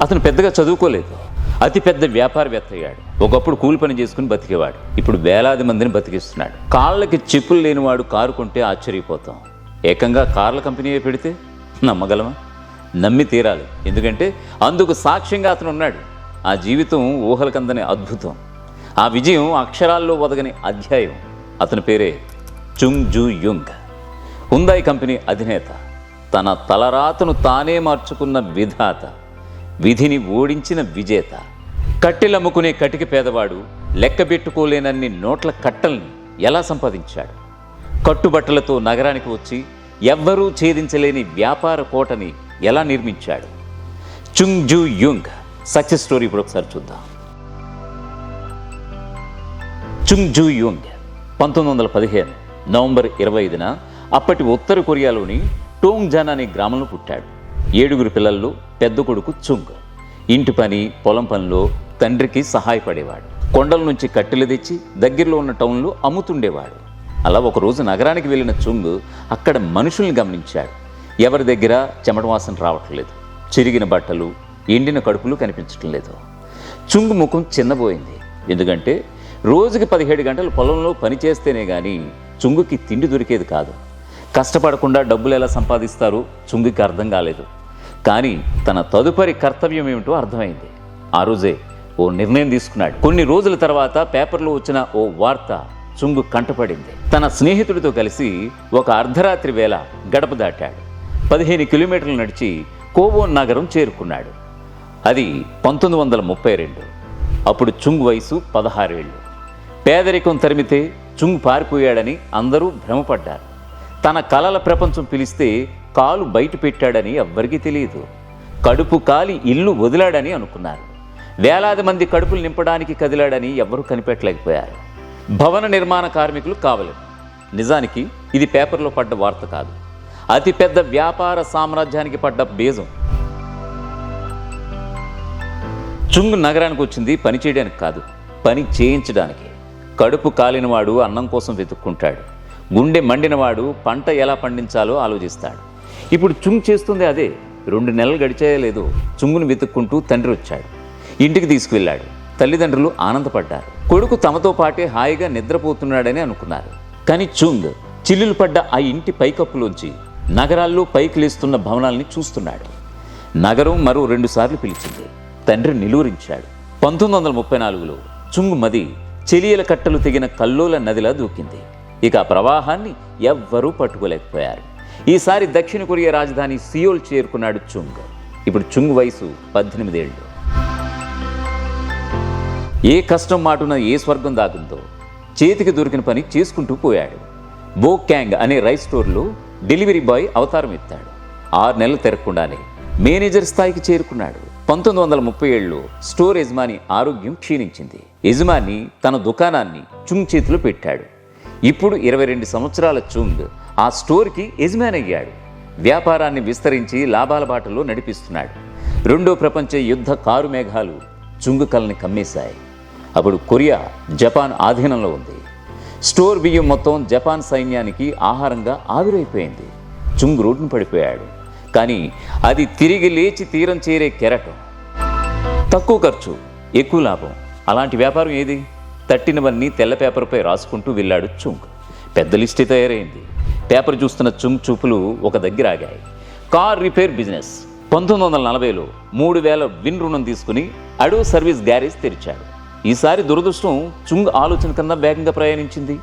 అతను పెద్దగా చదువుకోలేదు. అతి పెద్ద వ్యాపారవేత్త అయ్యాడు ఒకప్పుడు కూలి పని చేసుకుని బతికేవాడు. ఇప్పుడు వేలాది మందిని బతికిస్తున్నాడు. కాళ్ళకి చెప్పులు లేనివాడు కారు కొంటే ఆశ్చర్యపోతాం. ఏకంగా కార్ల కంపెనీయే పెడితే నమ్మగలమా? నమ్మి తీరాలి. ఎందుకంటే అందుకు సాక్ష్యంగా అతను ఉన్నాడు. ఆ జీవితం ఊహలకందని అద్భుతం. ఆ విజయం అక్షరాల్లో వదగని అధ్యాయం. అతని పేరే Chung Ju Yung. Hyundai company అధినేత. తన తలరాతను తానే మార్చుకున్న విధాత. విధిని ఓడించిన విజేత. కట్టెలమ్ముకునే కటిక పేదవాడు లెక్కబెట్టుకోలేనన్ని నోట్ల కట్టల్ని ఎలా సంపాదించాడు? కట్టుబట్టలతో నగరానికి వచ్చి ఎవ్వరూ ఛేదించలేని వ్యాపార కోటని ఎలా నిర్మించాడు? Chung Ju Yung success story ఇప్పుడు ఒకసారి చూద్దాం. చుంగ్ జూ యుంగ్ పంతొమ్మిది వందల పదిహేను నవంబర్ ఇరవై ఐదున అప్పటి ఉత్తర కొరియాలోని టోంగ్జాన్ అనే గ్రామంలో పుట్టాడు. ఏడుగురు పిల్లల్లో పెద్ద కొడుకు చుంగ్. ఇంటి పని పొలం పనిలో తండ్రికి సహాయపడేవాడు. కొండల నుంచి కట్టెలు తెచ్చి దగ్గరలో ఉన్న టౌన్లో అమ్ముతుండేవాడు. అలా ఒకరోజు నగరానికి వెళ్ళిన చుంగ్ అక్కడ మనుషుల్ని గమనించాడు. ఎవరి దగ్గర చెమట వాసన రావట్లేదు. చిరిగిన బట్టలు ఎండిన కడుపులు కనిపించటం లేదు. చుంగు ముఖం చిన్నబోయింది. ఎందుకంటే రోజుకి పదిహేడు గంటలు పొలంలో పని చేస్తేనే కానీ చుంగుకి తిండి దొరికేది కాదు. కష్టపడకుండా డబ్బులు ఎలా సంపాదిస్తారో చుంగుకి అర్థం కాలేదు. కానీ తన తదుపరి కర్తవ్యం ఏమిటో అర్థమైంది. ఆ రోజే ఓ నిర్ణయం తీసుకున్నాడు. కొన్ని రోజుల తర్వాత పేపర్లో వచ్చిన ఓ వార్త చుంగు కంటపడింది. తన స్నేహితుడితో కలిసి ఒక అర్ధరాత్రి వేళ గడప దాటాడు. పదిహేను కిలోమీటర్లు నడిచి కోవోన్ నగరం చేరుకున్నాడు. అది పంతొమ్మిది వందల ముప్పై రెండు. అప్పుడు చుంగ్ వయసు పదహారేళ్ళు. పేదరికం తరిమితే చుంగ్ పారిపోయాడని అందరూ భ్రమపడ్డారు. తన కలల ప్రపంచం పిలిస్తే కాలు బయట పెట్టాడని ఎవ్వరికీ తెలియదు. కడుపు కాలి ఇల్లు వదిలాడని అనుకున్నారు. వేలాది మంది కడుపులు నింపడానికి కదిలాడని ఎవ్వరూ కనిపెట్టలేకపోయారు. భవన నిర్మాణ కార్మికులు కావలేదు. నిజానికి ఇది పేపర్లో పడ్డ వార్త కాదు. అతిపెద్ద వ్యాపార సామ్రాజ్యానికి పడ్డ బీజం. చుంగ్ నగరానికి వచ్చింది పని చేయడానికి కాదు పని చేయించడానికి. కడుపు కాలినవాడు అన్నం కోసం వెతుక్కుంటాడు. గుండె మండినవాడు పంట ఎలా పండించాలో ఆలోచిస్తాడు. ఇప్పుడు చుంగ్ చేస్తుంది అదే. రెండు నెలలు గడిచాయో లేదో చుంగును వెతుక్కుంటూ తండ్రి వచ్చాడు. ఇంటికి తీసుకువెళ్ళాడు. తల్లిదండ్రులు ఆనందపడ్డారు. కొడుకు తమతో పాటే హాయిగా నిద్రపోతున్నాడని అనుకున్నారు. కానీ చుంగ్ చిల్లులు పడ్డ ఆ ఇంటి పైకప్పులోంచి నగరాల్లో పైకి లేస్తున్న భవనాల్ని చూస్తున్నాడు. నగరం మరో రెండుసార్లు పిలిచింది. తండ్రి నిలువరించాడు. పంతొమ్మిది వందల ముప్పై నాలుగులో చుంగ్ మది చెలియల కట్టలు తెగిన కల్లోల నదిలా దూకింది. ఇక ఆ ప్రవాహాన్ని ఎవ్వరూ పట్టుకోలేకపోయారు. ఈసారి దక్షిణ కొరియా రాజధాని సియోల్ చేరుకున్నాడు చుంగ్. ఇప్పుడు చుంగ్ వయసు పద్దెనిమిదేళ్ళు. ఏ కష్టం మాటున ఏ స్వర్గం దాగుందో చేతికి దొరికిన పని చేసుకుంటూ పోయాడు. బో క్యాంగ్ అనే రైస్ స్టోర్లో డెలివరీ బాయ్ అవతారం ఎత్తాడు. ఆరు నెలలు తిరగకుండానే మేనేజర్ స్థాయికి చేరుకున్నాడు. పంతొమ్మిది వందల ముప్పై ఏడులో స్టోర్ యజమాని ఆరోగ్యం క్షీణించింది. యజమాని తన దుకాణాన్ని చుంగ్ చేతిలో పెట్టాడు. ఇప్పుడు ఇరవై రెండు సంవత్సరాల చూంగ్ ఆ స్టోర్కి యజమాన్ అయ్యాడు. వ్యాపారాన్ని విస్తరించి లాభాల బాటలో నడిపిస్తున్నాడు. రెండో ప్రపంచ యుద్ధ కారు మేఘాలు చుంగు కల్ని కమ్మేశాయి. అప్పుడు కొరియా జపాన్ ఆధీనంలో ఉంది. స్టోర్ బియ్యం మొత్తం జపాన్ సైన్యానికి ఆహారంగా ఆవిరైపోయింది. చుంగ్ రోడ్డును పడిపోయాడు. కానీ అది తిరిగి లేచి తీరం చేరే కెరటం. తక్కువ ఖర్చు ఎక్కువ లాభం. అలాంటి వ్యాపారం ఏది? తట్టినవన్నీ తెల్ల పేపర్పై రాసుకుంటూ వెళ్ళాడు చుంగ్. పెద్ద లిస్టే తయారైంది. పేపర్ చూస్తున్న చుంగ్ చూపులు ఒక దగ్గర ఆగాయి. Car repair business. పంతొమ్మిది వందల నలభైలో మూడు వేల విన్ రుణం తీసుకుని అడవు సర్వీస్ గ్యారేజ్ తెరిచాడు. ఈసారి దురదృష్టం చుంగ్ ఆలోచన కన్నా వేగంగా ప్రయాణించింది.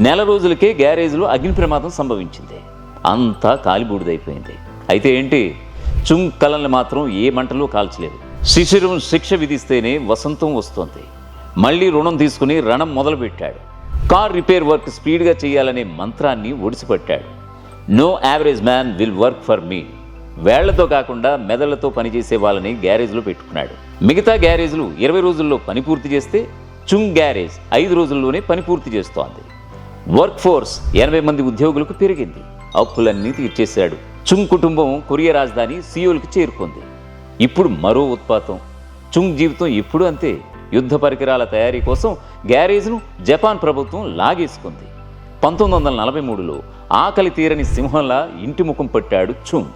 నెల రోజులకే గ్యారేజ్లో అగ్ని ప్రమాదం సంభవించింది. అంతా కాలిబూడిదైపోయింది. అయితే ఏంటి? చుంగ్ కళల్ని మాత్రం ఏ మంటలో కాల్చలేదు. శిశిరం శిక్ష విధిస్తేనే వసంతం వస్తోంది. మళ్ళీ రుణం తీసుకుని రణం మొదలుపెట్టాడు. కార్ రిపేర్ వర్క్ స్పీడ్గా చేయాలనే మంత్రాన్ని ఒడిసిపెట్టాడు. No average man will work for me. వేళ్ళతో కాకుండా మెదళ్ళతో పనిచేసే వాళ్ళని గ్యారేజ్లో పెట్టుకున్నాడు. మిగతా గ్యారేజ్లు ఇరవై రోజుల్లో పని పూర్తి చేస్తే చుంగ్ గ్యారేజ్ ఐదు రోజుల్లోనే పని పూర్తి చేస్తోంది. వర్క్ ఫోర్స్ ఎనభై మంది ఉద్యోగులకు పెరిగింది. అప్పులన్నీ తీర్చేశాడు. చుంగ్ కుటుంబం కొరియా రాజధాని సియోల్కి చేరుకుంది. ఇప్పుడు మరో ఉత్పాతం. చుంగ్ జీవితం ఇప్పుడు అంతే. యుద్ధ పరికరాల తయారీ కోసం గ్యారేజ్ను జపాన్ ప్రభుత్వం లాగేసుకుంది. పంతొమ్మిది వందల నలభై మూడులో ఆకలి తీరని సింహంలా ఇంటి ముఖం పట్టాడు చుంగ్.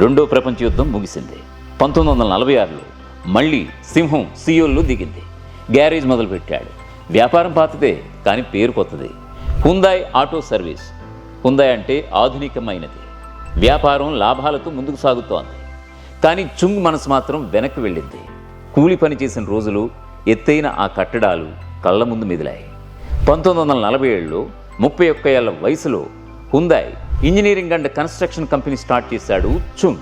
రెండో ప్రపంచ యుద్ధం ముగిసింది. పంతొమ్మిది వందల నలభై ఆరులో మళ్ళీ సింహం సియోల్లో దిగింది. గ్యారేజ్ మొదలుపెట్టాడు. వ్యాపారం పాతదే కానీ పేరు కొత్తది. హుందాయ్ ఆటో సర్వీస్. హుందాయ్ అంటే ఆధునికమైనది. వ్యాపారం లాభాలతో ముందుకు సాగుతోంది. కానీ చుంగ్ మనసు మాత్రం వెనక్కి వెళ్ళింది. కూలి పని చేసిన రోజులు ఎత్తైన ఆ కట్టడాలు కళ్ళ ముందు మెదిలాయి. పంతొమ్మిది వందల నలభై ఏళ్ళలో ముప్పై ఒక్క ఏళ్ళ వయసులో Hyundai engineering and construction company start చేశాడు చుంగ్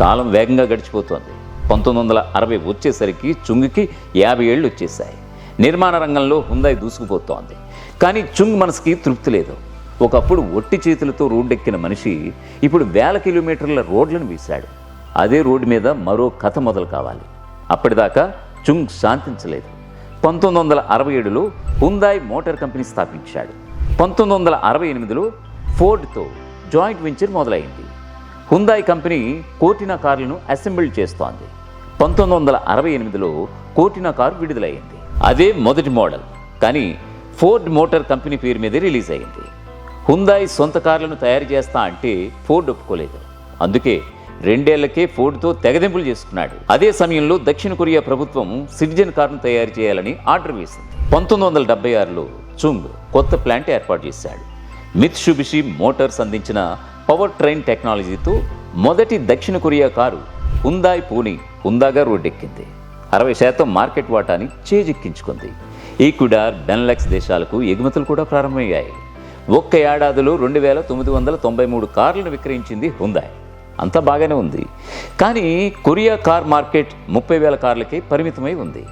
కాలం వేగంగా గడిచిపోతోంది. పంతొమ్మిది వందల అరవై వచ్చేసరికి చుంగ్కి యాభై ఏళ్ళు వచ్చేసాయి నిర్మాణ రంగంలో హుందాయ్ దూసుకుపోతోంది. కానీ చుంగ్ మనసుకి తృప్తి లేదు. ఒకప్పుడు ఒట్టి చేతులతో రోడ్డెక్కిన మనిషి ఇప్పుడు వేల కిలోమీటర్ల రోడ్లను వీశాడు. అదే రోడ్డు మీద మరో కథ మొదలు కావాలి. అప్పటిదాకా చుంగ్ శాంతించలేదు. పంతొమ్మిది వందల అరవై ఏడులో హుందాయ్ మోటార్ కంపెనీ స్థాపించాడు. పంతొమ్మిది వందల అరవై ఎనిమిదిలో ఫోర్డ్తో జాయింట్ వెంచర్ మొదలైంది. హుందాయ్ కంపెనీ కోటినా కార్లను అసెంబుల్ చేస్తోంది. పంతొమ్మిది వందల అరవై ఎనిమిదిలో కోటినా కారు విడుదలైంది. అదే మొదటి మోడల్ కానీ ఫోర్డ్ మోటార్ కంపెనీ పేరు మీద రిలీజ్ అయింది హుందాయ్ సొంత కార్లను తయారు చేస్తా అంటే ఫోర్డ్ ఒప్పుకోలేదు. అందుకే రెండేళ్ళకే ఫోర్డ్తో తెగదింపులు చేసుకున్నాడు. అదే సమయంలో దక్షిణ కొరియా ప్రభుత్వం సిటిజన్ కార్ను తయారు చేయాలని ఆర్డర్ వేసింది. పంతొమ్మిది వందల డెబ్బై ఆరులో చుంగ్ కొత్త ప్లాంట్ ఏర్పాటు చేశాడు. మిత్ షుబిషి మోటార్స్ అందించిన పవర్ ట్రైన్ టెక్నాలజీతో మొదటి దక్షిణ కొరియా కారు హుందాయ్ పూణి హుందాగా రోడ్డెక్కింది. అరవై శాతం మార్కెట్ వాటాని చేజిక్కించుకుంది. ఈక్విడార్ బెన్లెక్స్ దేశాలకు ఎగుమతులు కూడా ప్రారంభమయ్యాయి. ఒక్క ఏడాదిలో రెండు వేల తొమ్మిది వందల తొంభై మూడు కార్లను విక్రయించింది హుందాయ్. అంతా బాగానే ఉంది. కానీ కొరియా కార్ మార్కెట్ ముప్పై వేల కార్లకే పరిమితమై ఉంది.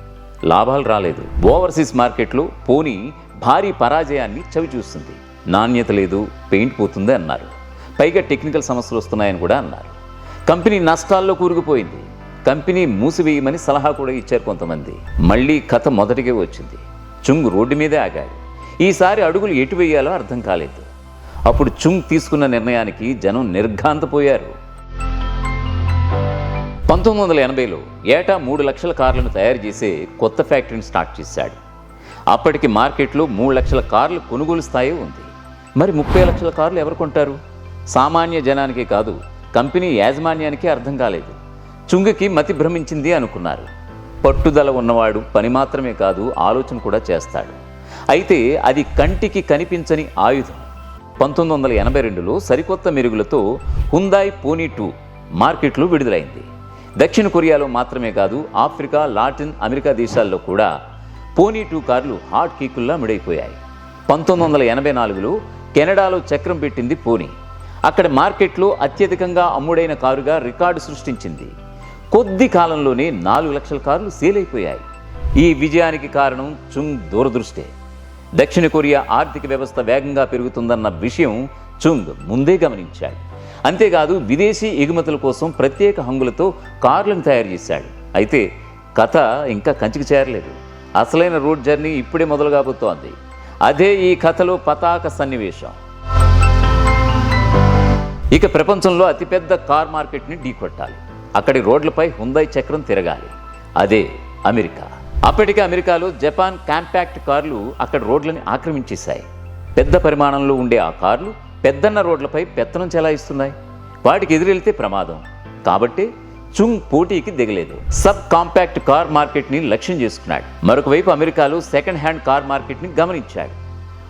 లాభాలు రాలేదు. ఓవర్సీస్ మార్కెట్లో పోనీ భారీ పరాజయాన్ని చవిచూస్తుంది నాణ్యత లేదు పెయింట్ పోతుంది అన్నారు. పైగా టెక్నికల్ సమస్యలు వస్తున్నాయని కూడా అన్నారు. కంపెనీ నష్టాల్లో కూరుకుపోయింది. కంపెనీ మూసివేయమని సలహా కూడా ఇచ్చారు కొంతమంది. మళ్ళీ కథ మొదటికే వచ్చింది. చుంగ్ రోడ్డు మీదే ఆగాడు. ఈసారి అడుగులు ఎటు వేయాలో అర్థం కాలేదు. అప్పుడు చుంగ్ తీసుకున్న నిర్ణయానికి జనం నిర్ఘాంతపోయారు. పంతొమ్మిది వందల ఎనభైలో ఏటా మూడు లక్షల కార్లను తయారు చేసే కొత్త ఫ్యాక్టరీని స్టార్ట్ చేశాడు. అప్పటికి మార్కెట్లో మూడు లక్షల కార్లు కొనుగోలు స్థాయి ఉంది. మరి ముప్పై లక్షల కార్లు ఎవరు కొంటారు? సామాన్య జనానికి కాదు కంపెనీ యాజమాన్యానికి అర్థం కాలేదు. చుంగికి మతి భ్రమించింది అనుకున్నారు. పట్టుదల ఉన్నవాడు పని మాత్రమే కాదు ఆలోచన కూడా చేస్తాడు. అయితే అది కంటికి కనిపించని ఆయుధం. పంతొమ్మిది వందల ఎనభై రెండులో సరికొత్త మెరుగులతో హుందాయ్ పోనీ టూ మార్కెట్లో విడుదలైంది. దక్షిణ కొరియాలో మాత్రమే కాదు ఆఫ్రికా లాటిన్ అమెరికా దేశాల్లో కూడా పోనీ టూ కార్లు హాట్ కీకుల్లా మిడైపోయాయి. పంతొమ్మిది వందల ఎనభై నాలుగులో కెనడాలో చక్రం పెట్టింది పోనీ. అక్కడ మార్కెట్లో అత్యధికంగా అమ్ముడైన కారుగా రికార్డు సృష్టించింది. కొద్ది కాలంలోనే నాలుగు లక్షల కార్లు సేల్ అయిపోయాయి ఈ విజయానికి కారణం చుంగ్ దూరదృష్టే. దక్షిణ కొరియా ఆర్థిక వ్యవస్థ వేగంగా పెరుగుతుందన్న విషయం చుంగ్ ముందే గమనించాడు. అంతేకాదు విదేశీ ఎగుమతుల కోసం ప్రత్యేక హంగులతో కార్లను తయారు చేశాడు. అయితే కథ ఇంకా కంచికి చేరలేదు. అసలైన రోడ్ జర్నీ ఇప్పుడే మొదలు కాబోతోంది అదే ఈ కథలో పతాక సన్నివేశం. ఇక ప్రపంచంలో అతిపెద్ద కార్ మార్కెట్ని ఢీకొట్టాలి. అక్కడి రోడ్లపై హుందాయ్ చక్రం తిరగాలి. అదే అమెరికా. అప్పటికే అమెరికాలో జపాన్ కాంపాక్ట్ కార్లు అక్కడ రోడ్లని ఆక్రమించేశాయి. పెద్ద పరిమాణంలో ఉండే ఆ కార్లు పెద్దన్న రోడ్లపై పెత్తనం చెలాయిస్తున్నాయి. వాటికి ఎదురెళ్తే ప్రమాదం. కాబట్టి చుంగ్ పోటీకి దిగలేదు. సబ్ కాంపాక్ట్ కార్ మార్కెట్ని లక్ష్యం చేసుకున్నాడు. మరొక వైపు అమెరికాలో సెకండ్ హ్యాండ్ కార్ మార్కెట్ని గమనించాడు.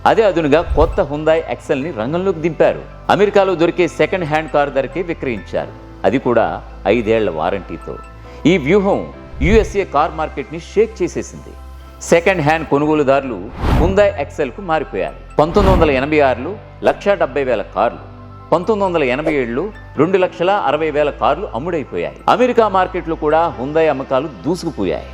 అదే అదునుగా కొత్త హుందాయ్ ఎక్సెల్ని రంగంలోకి దింపారు. అమెరికాలో దొరికే సెకండ్ హ్యాండ్ కార్ ధరకే విక్రయించారు. అది కూడా ఐదేళ్ళ వారంటీతో. ఈ వ్యూహం యుఎస్ఏ కార్ మార్కెట్ని షేక్ చేసేసింది. సెకండ్ హ్యాండ్ కొనుగోలుదారులు ముందై ఎక్సెల్కు మారిపోయారు. పంతొమ్మిది వందల ఎనభై ఆరులో లక్ష డెబ్బై వేల కార్లు పంతొమ్మిది వందల ఎనభై ఏడులో రెండు లక్షల అరవై వేల కార్లు అమ్ముడైపోయాయి. అమెరికా మార్కెట్లో కూడా హుందాయ్ అమ్మకాలు దూసుకుపోయాయి.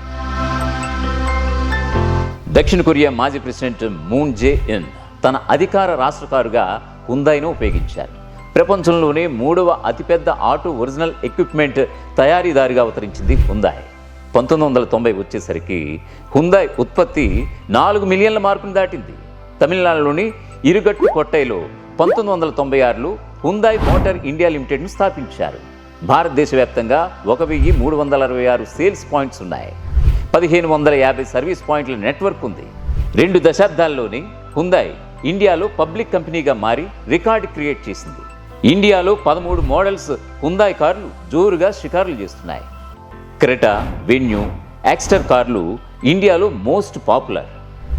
దక్షిణ కొరియా మాజీ ప్రెసిడెంట్ మూన్ జే ఇన్ తన అధికార రాష్ట్ర కారుగా హుందాయ్ను ఉపయోగించారు. ప్రపంచంలోనే మూడవ అతిపెద్ద ఆటో ఒరిజినల్ ఎక్విప్మెంట్ తయారీదారుగా అవతరించింది హుందాయ్ పంతొమ్మిది వందల తొంభై వచ్చేసరికి హుందాయ్ ఉత్పత్తి నాలుగు మిలియన్ల మార్కును దాటింది. తమిళనాడులోని ఇరుగట్టు కొట్టైలో పంతొమ్మిది వందల తొంభై ఆరులో హుందాయ్ మోటార్ ఇండియా లిమిటెడ్ను స్థాపించారు. భారతదేశ వ్యాప్తంగా ఒక వెయ్యి మూడు వందల అరవై ఆరు సేల్స్ పాయింట్స్ ఉన్నాయి. పదిహేను వందల యాభై సర్వీస్ పాయింట్ల నెట్వర్క్ ఉంది. రెండు దశాబ్దాల్లోనే హుందాయ్ ఇండియాలో పబ్లిక్ కంపెనీగా మారి రికార్డు క్రియేట్ చేసింది. ఇండియాలో పదమూడు మోడల్స్ హుందాయ్ కార్లు జోరుగా షికారులు చేస్తున్నాయి. క్రెటా వెన్యూ యాక్స్టర్ కార్లు ఇండియాలో మోస్ట్ పాపులర్.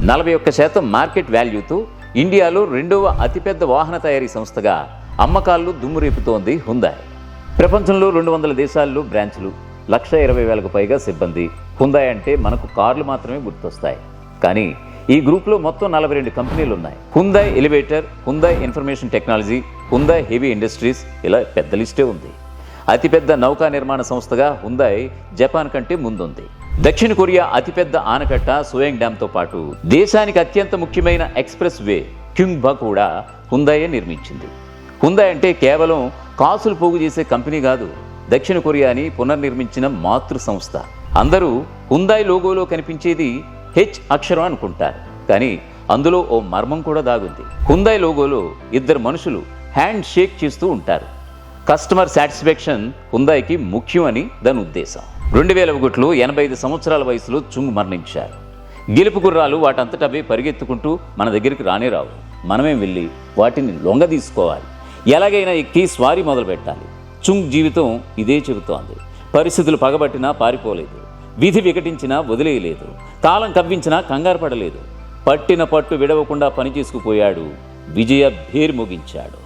నలభై ఒక్క శాతం మార్కెట్ వాల్యూతో ఇండియాలో రెండవ అతిపెద్ద వాహన తయారీ సంస్థగా అమ్మకాల్లో దుమ్మురేపుతోంది హుందాయ్. ప్రపంచంలో రెండు వందల దేశాల్లో బ్రాంచ్లు లక్ష ఇరవై వేలకు పైగా సిబ్బంది. హుందాయ్ అంటే మనకు కార్లు మాత్రమే గుర్తొస్తాయి. కానీ ఈ గ్రూప్లో మొత్తం నలభై రెండు కంపెనీలు ఉన్నాయి Hyundai elevator Hyundai information technology Hyundai heavy industries ఇలా పెద్ద లిస్టే ఉంది. అతిపెద్ద నౌకా నిర్మాణ సంస్థగా హుందాయ్ జపాన్ కంటే ముందుంది. దక్షిణ కొరియా అతిపెద్ద ఆనకట్ట సోయంగ్ డ్యాంతో పాటు దేశానికి అత్యంత ముఖ్యమైన ఎక్స్ప్రెస్ వే క్యుంగ్బా కూడా హుందాయే నిర్మించింది. హుందాయ్ అంటే కేవలం కాసులు పోగు చేసే కంపెనీ కాదు దక్షిణ కొరియాని పునర్నిర్మించిన మాతృ సంస్థ. అందరూ హుందాయ్ లోగోలో కనిపించేది హెచ్ అక్షరం అనుకుంటారు కానీ అందులో ఓ మర్మం కూడా దాగుంది. హుందాయ్ లోగోలో ఇద్దరు మనుషులు హ్యాండ్ షేక్ చేస్తూ ఉంటారు. కస్టమర్ సాటిస్ఫాక్షన్ హుందాయికి ముఖ్యం అని దాని ఉద్దేశం. రెండు వేల ఒకటిలో ఎనభై ఐదు సంవత్సరాల వయసులో చుంగ్ మరణించారు. గెలుపు గుర్రాలు వాటంతటవే పరిగెత్తుకుంటూ మన దగ్గరికి రానే రావు. మనమే వెళ్ళి వాటిని లొంగ తీసుకోవాలి. ఎలాగైనా ఎక్కి స్వారీ మొదలు పెట్టాలి చుంగ్ జీవితం ఇదే చెబుతోంది. పరిస్థితులు పగబట్టినా పారిపోలేదు. విధి వికటించినా వదిలేయలేదు. కాలం కవ్వించినా కంగారు పడలేదు. పట్టిన పట్టు విడవకుండా పని చేసుకుపోయాడు. విజయ భేరు ముగించాడు.